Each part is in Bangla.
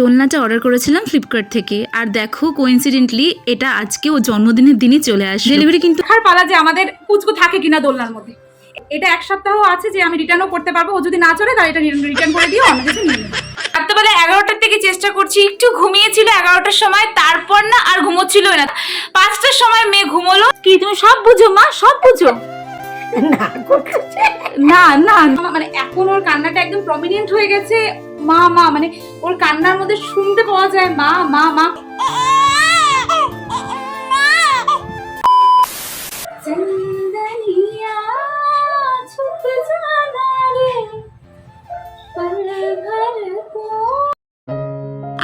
দোলনাটা অর্ডার করেছিলাম ফ্লিপকার্ট থেকে। আর দেখো কোইন্সিডেন্টলি এটা আজকে ও জন্মদিনের দিনই চলে আসে ডেলিভারি কিন্তু আর পালা যে আমাদের পুচকু থাকে কিনা দোলনার মধ্যে। এটা এক সপ্তাহ আছে যে আমি রিটার্নও করতে পারব। ও যদি না চলে তাহলে এটা রিটার্ন করে দিয়ে অন্য কিছু নিয়ে রাত্রেবেলা এগারোটার থেকে চেষ্টা করছি একটু ঘুমিয়েছিল এগারোটার সময় তারপর না আর ঘুমোচ্ছিল না। পাঁচটার সময় মেয়ে ঘুমোলো। কি তুমি সব বুঝো মা? সব বুঝো? না না না, মানে এখন ওর কান্নাটা একদম প্রমিনেন্ট হয়ে গেছে। মা মা মানে ওর কান্নার মধ্যে শুনতে পাওয়া যায় মা মা মা।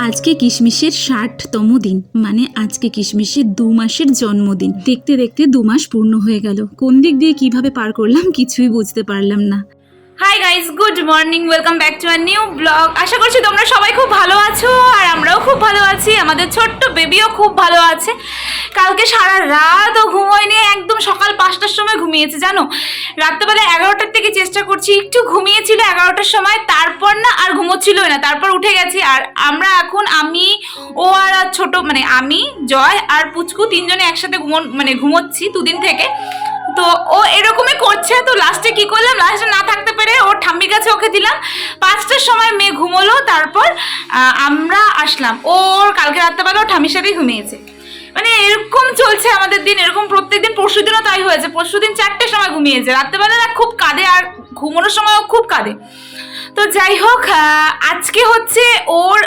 আজকে কিশমিশের ষাটতম দিন মানে আজকে কিশমিশের দু মাসের জন্মদিন। দেখতে দেখতে দু মাস পূর্ণ হয়ে গেল। কোন দিক দিয়ে কীভাবে পার করলাম কিছুই বুঝতে পারলাম না। Hi guys good morning welcome back to our new blog আশা করছি তোমরা সবাই খুব ভালো আছো আর আমরাও খুব ভালো আছি। আমাদের ছোট্ট বেবিও খুব ভালো আছে। কালকে সারা রাত ও ঘুমোয়নি, একদম সকাল পাঁচটার সময় ঘুমিয়েছে, জানো? রাত্রেবেলা এগারোটার থেকে চেষ্টা করছি, একটু ঘুমিয়েছিল এগারোটার সময়, তারপর না আর ঘুমোচ্ছিল না, তারপর উঠে গেছি। আর আমরা এখন, আমি, ও আর ছোট মানে আমি, জয় আর পুচকু তিনজনে একসাথে ঘুমো মানে ঘুমোচ্ছি দুদিন থেকে। তো ও এরকমই করছে, তো লাস্টে কি করলাম? লাস্টে না থাকতে পেরে ওর ঠাম্মির কাছে ওকে দিলাম। পাঁচটার সময় মেয়ে ঘুমোলো, তারপর আমরা আসলাম। ওর কালকে রাত্রেবেলা ওর ঠাম্মির সাথেই ঘুমিয়েছে। মানে এরকম চলছে আমাদের দিন, এরকম প্রত্যেক দিন পরশু দিনও তাই হয়েছে। পরশু দিন চারটের সময় ঘুমিয়েছে। রাত্রেবেলা খুব কাঁদে, আর ঘুমানোর সময়ও খুব কাঁদে। তো যাই হোক আজকে হচ্ছে ওর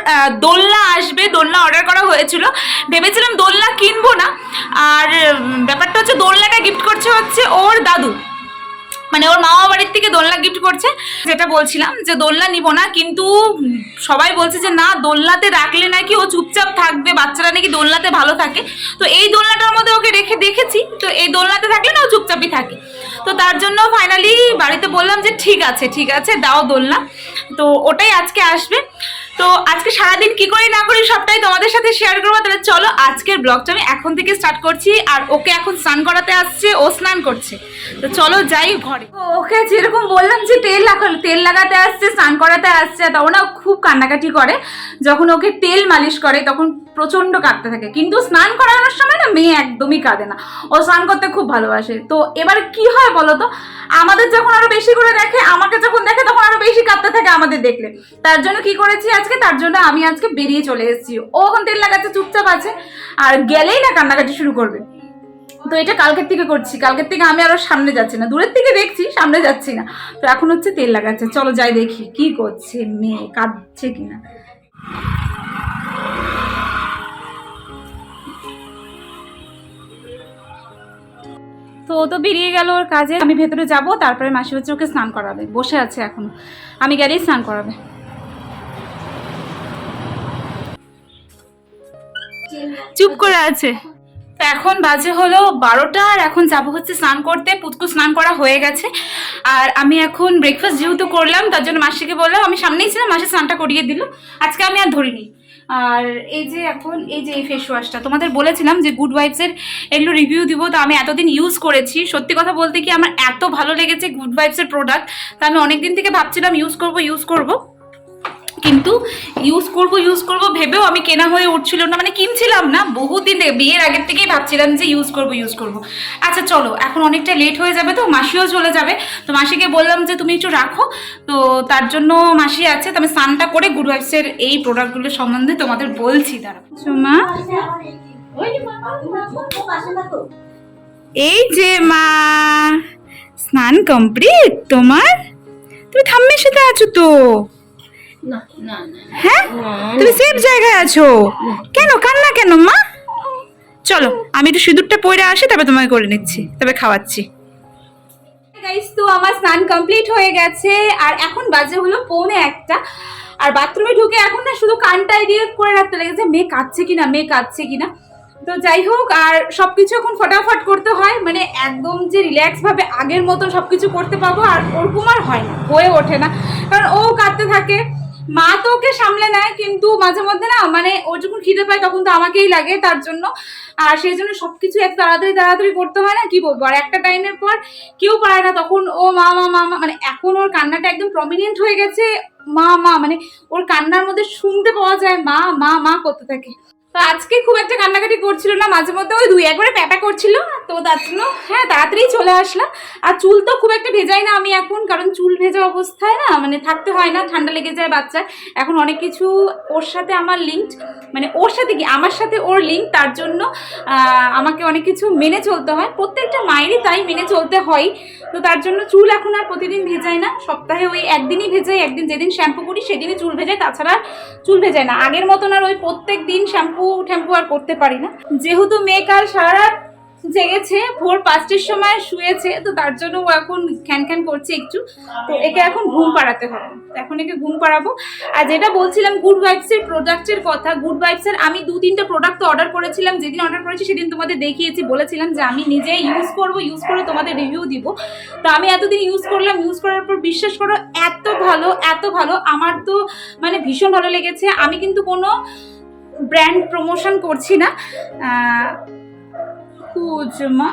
দোলনা আসবে, দোলনা অর্ডার করা হয়েছিল। ভেবেছিলাম দোলনা কিনবো না। আর ব্যাপারটা হচ্ছে দোলনাটা গিফট করছে হচ্ছে ওর দাদু। মানে ওর মামা বাড়ির থেকে দোলনা গিফট করছে। যেটা বলছিলাম যে দোলনা নিব না, কিন্তু সবাই বলছে যে না, দোলনাতে রাখলে নাকি ও চুপচাপ থাকবে, বাচ্চারা নাকি দোলনাতে ভালো থাকে। তো এই দোলনাটার মধ্যে ওকে রেখে, দেখেছি। তো এই দোলনাতে থাকলে না ও চুপচাপই থাকে। তো তার জন্য ফাইনালি বাড়িতে বললাম যে ঠিক আছে ঠিক আছে, দাও দোলনা। তো ওটাই আজকে আসবে। তো আজকে সারাদিন কি করি না করি সবটাই তোমাদের সাথে শেয়ার করব। তাহলে চলো আজকের ব্লগটা আমি এখন থেকে স্টার্ট করছি, আর ওকে এখন স্নান করাতে আসছে, ও স্নান করছে। তো চলো যাই ঘরে। ওকে যেরকম বললাম যে তেল লাগাল, তেল লাগাতে আসছে, স্নান করাতে আসছে তখন না খুব কান্নাকাটি করে। যখন ওকে তেল মালিশ করে, তখন প্রচণ্ড কাঁদতে থাকে। কিন্তু স্নান করানোর সময় না মেয়ে একদমই কাঁদে না। ও স্নান করতে খুব ভালোবাসে। তো এবার কি হয় বলো তো আমাদের যখন আরও বেশি করে দেখে, আমাকে যখন দেখে তখন আরও বেশি কাঁদতে থাকে আমাদের দেখলে। তার জন্য কি করেছি আজকে? তার জন্য আমি আজকে বেরিয়ে চলে এসেছি। ও এখন তেল লাগাচ্ছে, চুপচাপ আছে, আর গেলেই না কান্নাকাটি শুরু করবে। তো এটা কালকের থেকে করছি। কালকের থেকে আমি আরও সামনে যাচ্ছি না। দূরের থেকে দেখছি, সামনে যাচ্ছি না। তো এখন হচ্ছে তেল লাগাচ্ছে। চলো যাই দেখি, কি করছে মেয়ে, কাঁদছে কিনা। তো ও তো বেরিয়ে গেল ওর কাজে। আমি ভেতরে যাব, তারপরে মাসি হচ্ছে ওকে স্নান করাবে। বসে আছে এখন। আমি গেলেই স্নান করাবে। চুপ করে আছে। তো এখন বাজে হলো বারোটা, আর এখন যাব হচ্ছে স্নান করতে। পুতকু স্নান করা হয়ে গেছে। আর আমি এখন ব্রেকফাস্ট যেহেতু করলাম, তার জন্য মাসিকে বললাম, আমি সামনেই ছিলাম, মাসি স্নানটা করিয়ে দিল। আজকে আমি আর ধরিনি। আর এই যে এখন, এই যে এই ফেস ওয়াশটা তোমাদের বলেছিলাম যে গুড ওয়াইবসের এগুলো রিভিউ দিব, তো আমি এতদিন ইউজ করেছি। সত্যি কথা বলতে কি আমার এত ভালো লেগেছে গুড ওয়াইবসের প্রোডাক্ট তা আমি অনেকদিন থেকে ভাবছিলাম ইউজ করব ইউজ করব। কিন্তু ইউজ করব ইউজ করব ভেবেও আমি কেনা হয়ে উঠছিল না। মানে কিনছিলাম না বহুদিন থেকে বিয়ের আগের থেকেই ভাবছিলাম যে ইউজ করব ইউজ করব। আচ্ছা চলো এখন অনেকটা লেট হয়ে যাবে তো মাসিও চলে যাবে। তো মাসিকে বললাম যে তুমি একটু রাখো। তো তার জন্য মাসি আছে তো আমি স্নানটা করে গুড ওয়াইফসের এই প্রোডাক্টগুলো সম্বন্ধে তোমাদের বলছি দাঁড়া মা। এই যে মা স্নান কমপ্লিট তোমার? তুমি ঠাম্মির সাথে আছো তো? হ্যাঁ? তুমি সেফ জায়গায় আছো? কেন কান্না কেন মা? চলো আমি একটু সিঁদুরটা পরে আসি তবে তোমাকে করে নিচ্ছি তবে খাওয়াচ্ছি। গাইস তো আমার স্নান কমপ্লিট হয়ে গেছে আর এখন বাজে হলো পৌনে একটা। আর বাথরুমে ঢুকে এখন না শুধু কানটাই দিয়ে করে রাখতে লেগেছে মেয়ে কাঁদছে কিনা মেয়ে কাঁদছে কিনা। তো যাই হোক আর সবকিছু এখন ফটাফট করতে হয় মানে একদম যে রিল্যাক্স ভাবে আগের মতো সবকিছু করতে পাবো আর ওরকম আর হয় না হয়ে ওঠে না। কারণ ও কাঁদতে থাকে মা তো ওকে সামলে নেয়, কিন্তু মাঝে মধ্যে না মানে ও যখন খিদে পায় তখন তো আমাকেই লাগে তার জন্য। আর সেই জন্য সবকিছু এক তাড়াতাড়ি তাড়াতাড়ি করতে হয় না, কি বলব? আর একটা টাইমের পর কেউ পারে না, তখন ও মা মা মা মানে এখন ওর কান্নাটা একদম প্রমিনেন্ট হয়ে গেছে। মা মা মানে ওর কান্নার মধ্যে শুনতে পাওয়া যায় মা মা মা করতে থাকে তো আজকে খুব একটা কান্নাকাটি করছিল না, মাঝে মধ্যে ওই দুই একবারে প্যাপা করছিল, তো তার জন্য হ্যাঁ তাড়াতাড়ি চলে আসলাম। আর চুল তো খুব একটা ভেজাই না আমি এখন, কারণ চুল ভেজা অবস্থায় না মানে থাকতে হয় না, ঠান্ডা লেগে যায় বাচ্চার। এখন অনেক কিছু ওর সাথে আমার লিঙ্ক মানে ওর সাথে কি, আমার সাথে ওর লিঙ্ক তার জন্য আমাকে অনেক কিছু মেনে চলতে হয়। প্রত্যেকটা মায়েরই তাই মেনে চলতে হয়। তো তার জন্য চুল এখন আর প্রতিদিন ভেজাই না, সপ্তাহে ওই একদিনই ভেজাই একদিন যেদিন শ্যাম্পু করি, সেদিনই চুল ভেজাই তাছাড়া চুল ভেজাই না। আগের মতন আর ওই প্রত্যেক দিন শ্যাম্পু ট্যাম্পু আর করতে পারি না। যেহেতু মেয়ে কাল সারা জেগেছে, ভোর পাঁচটার সময় শুয়েছে, তো তার জন্য ও এখন খ্যান খ্যান করছে একটু। তো একে এখন ঘুম পাড়াতে হবে। এখন একে ঘুম পাড়াবো। আর যেটা বলছিলাম গুড ভাইবসের প্রোডাক্টের কথা গুড ভাইবসের আমি দু তিনটা প্রোডাক্ট তো অর্ডার করেছিলাম। যেদিন অর্ডার করেছি, সেদিন তোমাদের দেখিয়েছি, বলেছিলাম যে আমি নিজে ইউজ করব ইউজ করে তোমাদের রিভিউ দিব। তো আমি এতদিন ইউজ করলাম ইউজ করার পর বিশ্বাস করো, এত ভালো এত ভালো। আমার তো মানে ভীষণ ভালো লেগেছে। আমি কিন্তু কোনো ব্র্যান্ড প্রমোশন করছি না। কুজমা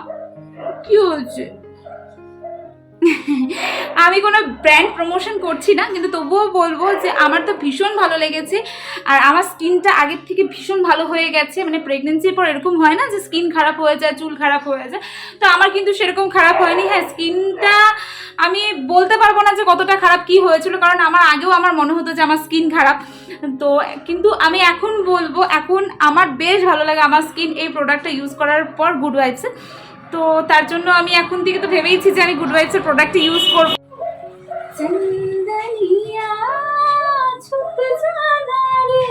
কিউজ আমি কোনো ব্র্যান্ড প্রমোশন করছি না, কিন্তু তবুও বলব যে আমার তো ভীষণ ভালো লেগেছে। আর আমার স্কিনটা আগের থেকে ভীষণ ভালো হয়ে গেছে মানে প্রেগনেন্সির পর এরকম হয় না যে স্কিন খারাপ হয়ে যায়, চুল খারাপ হয়ে যায়। তো আমার কিন্তু সেরকম খারাপ হয়নি। হ্যাঁ স্কিনটা আমি বলতে পারব না যে কতটা খারাপ কি হয়েছিল, কারণ আমার আগেও আমার মনে হতো যে আমার স্কিন খারাপ। তো কিন্তু আমি এখন বলব, এখন আমার বেশ ভালো লাগে আমার স্কিন এই প্রোডাক্টটা ইউজ করার পর গুড ভাইবসে তো তার জন্য আমি এখন থেকে তো ভেবেইছি যে আমি গুড ভাইবসের প্রোডাক্টটা ইউজ করবো चंदनिया छुप जाना रे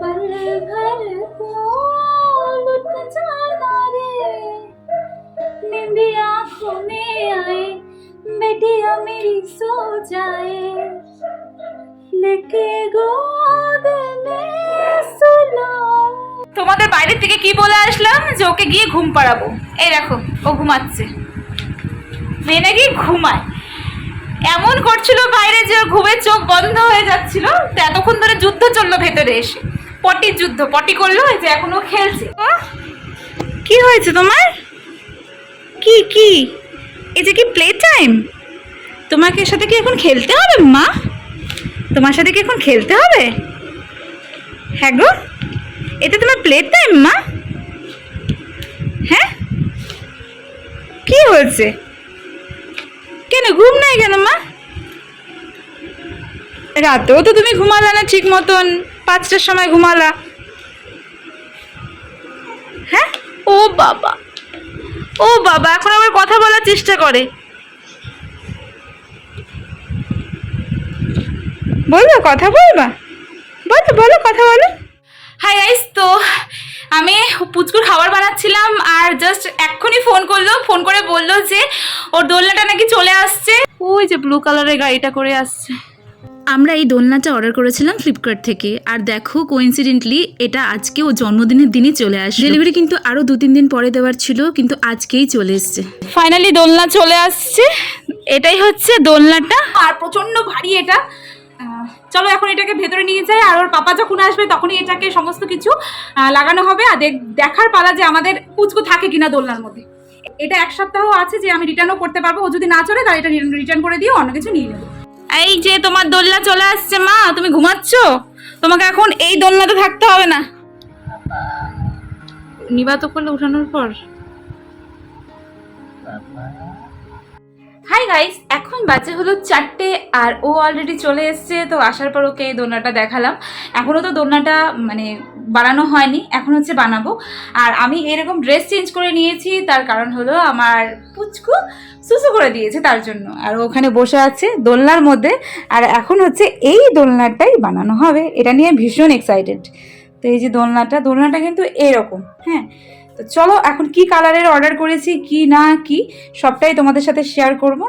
पल भर को लुट जाना रे नींद आंखों में आए बेटिया मेरी सो जाए लेके गोद তোমাদের বাইরের থেকে কি বলে আসলাম? যে ওকে গিয়ে ঘুম পাড়াবো। এই দেখো, ও ঘুমাচ্ছে। মেয়ে নাকি ঘুমায়। এমন করছিল বাইরে যে ঘুমের চোখ বন্ধ হয়ে যাচ্ছিল, তো এতক্ষণ ধরে যুদ্ধ চলল ভেতরে এসে। পটির যুদ্ধ, পটি করল, যে এখনও খেলছে! কি হয়েছে তোমার? কি কি? এই যে কি প্লে টাইম তোমাকে এর সাথে কি এখন খেলতে হবে, মা? তোমার সাথে কি এখন খেলতে হবে? হ্যাঁ গো? এটা তোমার প্লে টাইম মা? হ্যাঁ? কি হয়েছে? কেন, ঘুম নাই কেন, মা? রাতেও তো তুমি ঘুমালা না ঠিক মতন। পাঁচটার সময় ঘুমালা। হ্যাঁ? ও বাবা। ও বাবা, এখন আবার কথা বলার চেষ্টা করে। বলব কথা বলবা? বলো বলো, কথা বলো। হাই গাইস তো আমি পুচকুর খাবার বানাচ্ছিলাম আর জাস্ট এক্ষুনি ফোন করল ফোন করে বলল যে ওর দোলনাটা নাকি চলে আসছে। ওই যে ব্লু কালারের গাড়িটা করে আসছে। আমরা এই দোলনাটা অর্ডার করেছিলাম ফ্লিপকার্ট থেকে আর দেখো কোইন্সিডেন্টলি এটা আজকে ও জন্মদিনের দিনই চলে আসে ডেলিভারি কিন্তু আরও দু তিন দিন পরে দেওয়ার ছিল কিন্তু আজকেই চলে এসছে। ফাইনালি দোলনা চলে আসছে। এটাই হচ্ছে দোলনাটা। আর প্রচণ্ড ভারী এটা। চলো এখন এটাকে ভেতরে নিয়ে যাই আর ওর পাপা যখন আসবে তখনই এটাকে সমস্ত কিছু লাগানো হবে আর দেখ- দেখার পালা যে আমাদের কুচকু থাকে কিনা দোলনার মধ্যে। এটা এক সপ্তাহ আছে যে আমি রিটার্নও করতে পারব ও যদি না চলে তাহলে এটা রিটার্ন করে দিয়ে অন্য কিছু নিয়ে নেব। এই যে তোমার দোলনা চলে আসছে মা তুমি ঘুমাচ্ছ? তোমাকে এখন এই দোলনাতে থাকতে হবে না। নিবা তো করলে উঠানোর পর? হাই গাইস এখন বাজে হলো চারটে আর ও অলরেডি চলে এসছে, তো আসার পর ওকে দোলনাটা দেখালাম। এখনও তো দোলনাটা মানে বানানো হয়নি, এখন হচ্ছে বানাবো। আর আমি এরকম ড্রেস চেঞ্জ করে নিয়েছি, তার কারণ হলো আমার পুচকু সুসু করে দিয়েছে তার জন্য। আর ওখানে বসে আছে দোলনার মধ্যে, আর এখন হচ্ছে এই দোলনাটাই বানানো হবে। এটা নিয়ে ভীষণ এক্সাইটেড তো এই যে দোলনাটা দোলনাটা কিন্তু এরকম হ্যাঁ? তো চলো এখন কি কালারের অর্ডার করেছি কি না কি সবটাই তোমাদের সাথে শেয়ার করব।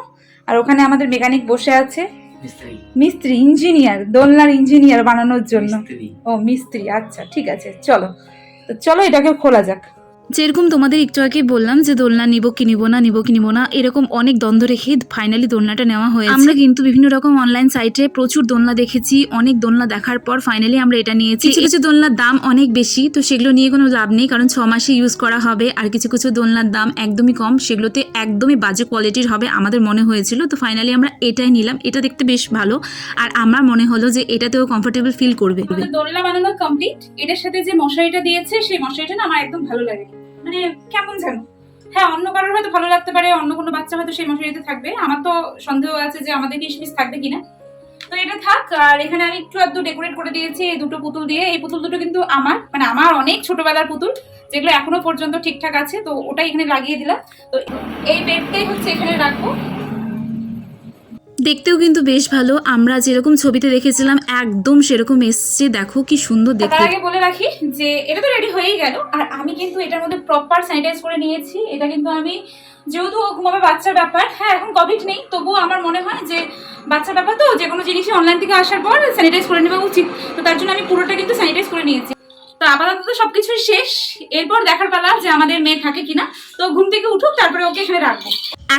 আর ওখানে আমাদের মেকানিক বসে আছে। মিস্ত্রি। মিস্ত্রি ইঞ্জিনিয়ার দোলনার ইঞ্জিনিয়ার বানানোর জন্য। ও মিস্ত্রি আচ্ছা ঠিক আছে চলো। তো চলো এটাকে খোলা যাক। যেরকম তোমাদের একটু আগে বললাম যে দোলনা নিব কি নিব না নিব কি নিব না এরকম অনেক দ্বন্দ্ব রেখে ফাইনালি দোলনাটা নেওয়া হয়েছে। আমরা কিন্তু বিভিন্ন রকম অনলাইন সাইটে প্রচুর দোলনা দেখেছি অনেক দোলনা দেখার পর ফাইনালি আমরা এটা নিয়েছি। কিছু কিছু দোলনার দাম অনেক বেশি তো সেগুলো নিয়ে কোনো লাভ নেই কারণ ছ মাসে ইউজ করা হবে আর কিছু কিছু দোলনার দাম একদমই কম সেগুলোতে একদমই বাজে কোয়ালিটির হবে আমাদের মনে হয়েছিল তো ফাইনালি আমরা এটাই নিলাম এটা দেখতে বেশ ভালো আর আমার মনে হলো যে এটাতেও কমফোর্টেবল ফিল করবে। দোলনা বানানো কমপ্লিট এটার সাথে যে মশারিটা দিয়েছে সেই মশারিটা না আমার একদম ভালো লাগে। মানে কেমন যেন। হ্যাঁ অন্য কারোর হয়তো ভালো লাগতে পারে, অন্য কোনো বাচ্চা হয়তো সেই মশারিতে থাকবে। আমার তো সন্দেহ আছে যে আমাদের কিশমিশ থাকবে কিনা। তো এটা থাক, আর এখানে আমি একটু আধটু ডেকোরেট করে দিয়েছি এই দুটো পুতুল দিয়ে। এই পুতুল দুটো কিন্তু আমার মানে আমার অনেক ছোটবেলার পুতুল, যেগুলো এখনও পর্যন্ত ঠিকঠাক আছে, তো ওটাই এখানে লাগিয়ে দিলাম। তো এই বেডটাই হচ্ছে এখানে রাখব। দেখতেও কিন্তু বেশ ভালো। আমরা যেরকম ছবিতে দেখেছিলাম একদম সেরকম এসছে। দেখো কি সুন্দর দেখতে। আগে বলে রাখি যে এটা তো রেডি হয়েই গেল। আর আমি কিন্তু এটার মধ্যে প্রপার স্যানিটাইজ করে নিয়েছি। এটা কিন্তু আমি যেহেতু ও ঘুমাবে বাচ্চার ব্যাপার হ্যাঁ এখন কোভিড নেই তবুও আমার মনে হয় যে বাচ্চার ব্যাপার তো যে কোনো জিনিসই অনলাইন থেকে আসার পর স্যানিটাইজ করে নেওয়া উচিত। তো তার জন্য আমি পুরোটা কিন্তু স্যানিটাইজ করে নিয়েছি। তো আপাতত তো সবকিছুই শেষ। এরপর দেখার পালা যে আমাদের মেয়ে থাকে কিনা। তো ঘুম থেকে উঠুক তারপরে ওকে এখানে রাখব।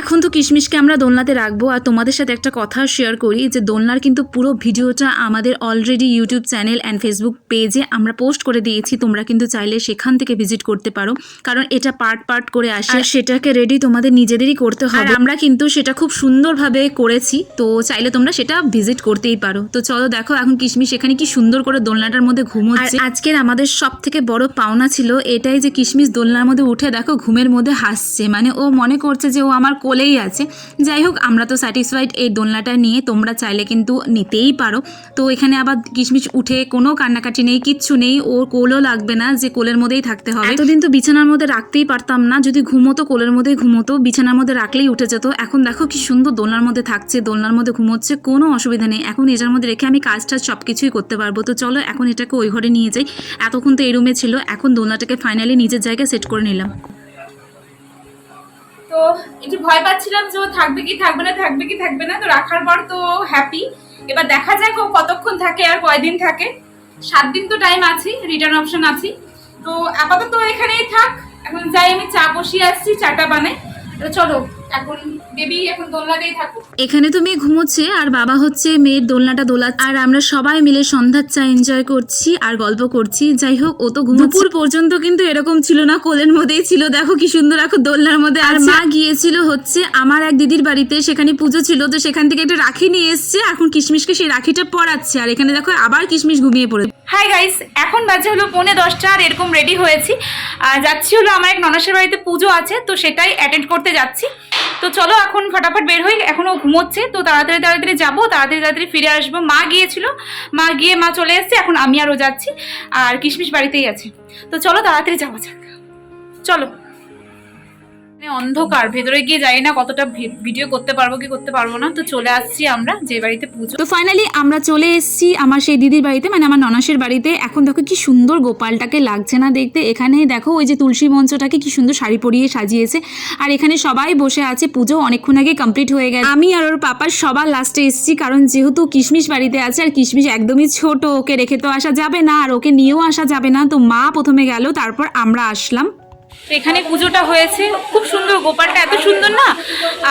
এখন তো কিশমিশকে আমরা দোলনাতে রাখব আর তোমাদের সাথে একটা কথা শেয়ার করি যে দোলনার কিন্তু পুরো ভিডিওটা আমাদের already YouTube channel and Facebook পেজে আমরা পোস্ট করে দিয়েছি। তোমরা কিন্তু চাইলে সেখান থেকে ভিজিট করতে পারো। কারণ এটা পার্ট পার্ট করে আসে। আর সেটাকে রেডি তোমাদের নিজেদেরই করতে হবে। আমরা কিন্তু সেটা খুব সুন্দরভাবে করেছি। তো চাইলে তোমরা সেটা ভিজিট করতেই পারো। তো চলো দেখো এখন কিশমিশ এখানে কি সুন্দর করে দোলনাটার মধ্যে ঘুমোচ্ছে। আজকের আমাদের সব থেকে বড় পাওনা ছিল এটাই যে কিশমিশ দোলনার মধ্যে উঠে দেখো ঘুমের মধ্যে হাসছে। মানে ও মনে করছে যে ও আমার কোলেই আছে। যাই হোক, আমরা তো স্যাটিসফাইড এই দোলনাটা নিয়ে, তোমরা চাইলে কিন্তু নিতেই পারো। তো এখানে আবার কিশমিশ উঠে কোনো কান্নাকাটি নেই, কিচ্ছু নেই। ওর কোলও লাগবে না যে কোলের মধ্যেই থাকতে হবে। এতদিন তো বিছানার মধ্যে রাখতেই পারতাম না। যদি ঘুমোতো, কোলের মধ্যেই ঘুমোতো, বিছানার মধ্যে রাখলেই উঠে যেত। এখন দেখো কি সুন্দর দোলনার মধ্যে থাকছে, দোলনার মধ্যে ঘুমোচ্ছে, কোনো অসুবিধা নেই। এখন এটার মধ্যে রেখে আমি কাজ টাজ সব কিছুই করতে পারব। তো চলো, এখন এটাকে ওই ঘরে নিয়ে যাই। এতক্ষণ তো এই রুমে ছিল। এখন দোলনাটাকে ফাইনালি নিজের জায়গায় সেট করে নিলাম। তো একটু ভয় পাচ্ছিলাম যে ও থাকবে কি থাকবে না, থাকবে কি থাকবে না। তো রাখার পর তো হ্যাপি এবার দেখা যাক ও কতক্ষণ থাকে আর কয়দিন থাকে। সাত দিন তো টাইম আছে রিটার্ন অপশন আছে। তো আপাতত এখানেই থাক। এখন যাই আমি চা বসিয়ে আসছি, চাটা বানাই। তো চলো এখন বেবি এখন দোলনাতেই থাকুক। এখানে তো মেয়ে ঘুমোচ্ছে আর বাবা হচ্ছে মেয়ের দোলনাটা দোলাচ্ছে। আর আমরা সবাই মিলে সন্ধ্যার চা এনজয় করছি আর গল্প করছি। যাই হোক ও তো ঘুমোপুর পর্যন্ত কিন্তু এরকম ছিল না কোলের মধ্যেই ছিল। দেখো কি সুন্দর এখন দোলনার মধ্যে আর মা গিয়েছিল হচ্ছে আমার এক দিদির বাড়িতে সেখানে পুজো ছিল। তো সেখান থেকে একটা রাখি নিয়ে এসছে। এখন কিশমিশকে সেই রাখিটা পরাচ্ছে। আর এখানে দেখো আবার কিশমিশ ঘুমিয়ে পড়ে। হাই গাইস এখন বাজে হলো পৌনে দশটা আর এরকম রেডি হয়েছি। আর যাচ্ছি হলো আমার এক ননাসের বাড়িতে পুজো আছে তো সেটাই অ্যাটেন্ড করতে যাচ্ছি। তো চলো এখন ফটাফট বের হই এখনও ঘুমোচ্ছে, তো তাড়াতাড়ি তাড়াতাড়ি যাব, তাড়াতাড়ি তাড়াতাড়ি ফিরে আসব। মা গিয়েছিল, মা গিয়ে মা চলে এসছে, এখন আমি আরও যাচ্ছি, আর কিশমিশ বাড়িতেই আছে। তো চলো তাড়াতাড়ি যাওয়া যাক। চলো। অন্ধকার, ভেতরে গিয়ে যাই না কতটা ভিডিও করতে পারব কি করতে পারব না, তো চলে আসছি আমরা যে বাড়িতে পুজো। তো ফাইনালি আমরা চলে এসেছি আমার সেই দিদির বাড়িতে মানে আমার ননাসের বাড়িতে। এখন দেখো কি সুন্দর গোপালটাকে লাগছে না দেখতে। এখানে দেখো ওই যে তুলসী মঞ্চটাকে কি সুন্দর শাড়ি পরিয়ে সাজিয়েছে। আর এখানে সবাই বসে আছে, পুজো অনেকক্ষণ আগে কমপ্লিট হয়ে গেছে। আমি আর ওর পাপার সবার লাস্টে এসেছি, কারণ যেহেতু কিশমিশ বাড়িতে আছে আর কিশমিশ একদমই ছোট, ওকে রেখে তো আসা যাবে না, আর ওকে নিয়েও আসা যাবে না, তো মা প্রথমে গেল, তারপর আমরা আসলাম। তো এখানে পুজোটা হয়েছে। খুব সুন্দর, গোপালটা এত সুন্দর না?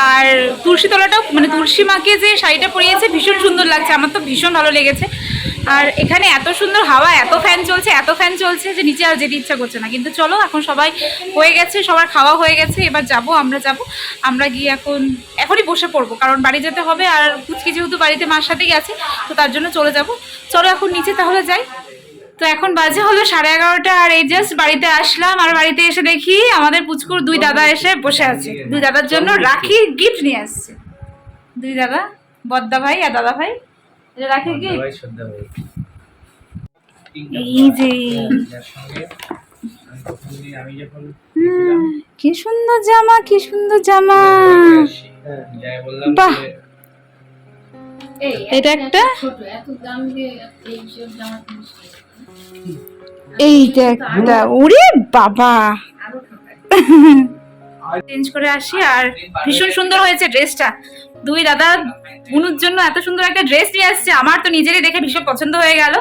আর তুলসী তলাটাও মানে তুলসী মাকে যে শাড়িটা পরিয়েছে, ভীষণ সুন্দর লাগছে। আমার তো ভীষণ ভালো লেগেছে। আর এখানে এত সুন্দর হাওয়া, এত ফ্যান চলছে, এত ফ্যান চলছে যে নিচে আর যেতে ইচ্ছা করছে না। কিন্তু চলো, এখন সবাই হয়ে গেছে, সবার খাওয়া হয়ে গেছে, এবার যাব, আমরা যাব। আমরা গিয়ে এখন, এখনই বসে পড়ব, কারণ বাড়ি যেতে হবে, আর কুচকি যেহেতু বাড়িতে মার সাথেই গেছে তো তার জন্য চলে যাব। চলো এখন নিচে তাহলে যাই। তো এখন বাজে হলো সাড়ে এগারোটা আর এই জাস্ট বাড়িতে আসলাম আর বাড়িতে এসে দেখি আমাদের পুচকুর দুই দাদা এসে বসে আছে। দুই দাদার জন্য রাখির গিফট নিয়ে আসছে। দুই দাদা বদ্দা ভাই আর দাদা ভাই এটা রাখির গিফট এই যে। কি সুন্দর জামা কি সুন্দর জামা। বাহ। এটা একটা? এইটা একটা, ওরে বাবা। চেঞ্জ করে আসি আর ভীষণ সুন্দর হয়েছে ড্রেসটা। দুই দাদা বুনুর জন্য এত সুন্দর একটা ড্রেস নিয়ে আসছে। আমার তো নিজেরই দেখে ভীষণ পছন্দ হয়ে গেল।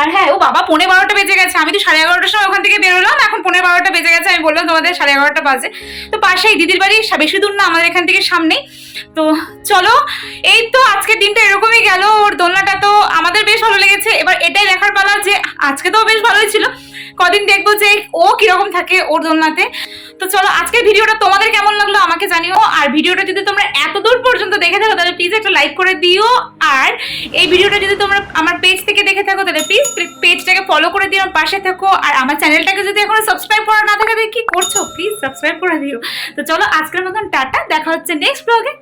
আর হ্যাঁ ও বাবা পৌনে বারোটা বেজে গেছে। আমি তো সাড়ে এগারোটার সময় ওখান থেকে বেরোলাম। এখন পৌনে বারোটা বেজে গেছে। আমি বললাম, তোমাদের সাড়ে এগারোটা বাজে। তো পাশেই দিদির বাড়ি বেশি দূর না, আমাদের এখান থেকে সামনেই তো চলো, এই তো আজকের দিনটা এরকমই গেল। ওর দোলনাটা তো আমাদের বেশ ভালো লেগেছে। এবার এটাই দেখার পালা যে আজকে তো বেশ ভালোই ছিল। কদিন দেখব যে ও কীরকম থাকে ওর দোলনাতে। তো চলো, আজকের ভিডিওটা তোমাদের কেমন লাগল আমাকে জানিও। আর ভিডিওটা যদি তোমরা এত দূর পর্যন্ত দেখে থাকো, তাহলে প্লিজ একটা লাইক করে দিও। আর এই ভিডিওটা যদি তোমরা আমার পেজ থেকে দেখে থাকো, তাহলে প্লিজ পেজটাকে ফলো করে দিও, পাশে থাকো, আর আমার চ্যানেলটাকে যদি এখনও সাবস্ক্রাইব করা না থাকে কি করছ? প্লিজ সাবস্ক্রাইব করে দিও। তো চলো আজকের মতন টাটা, দেখা হচ্ছে নেক্সট ব্লগে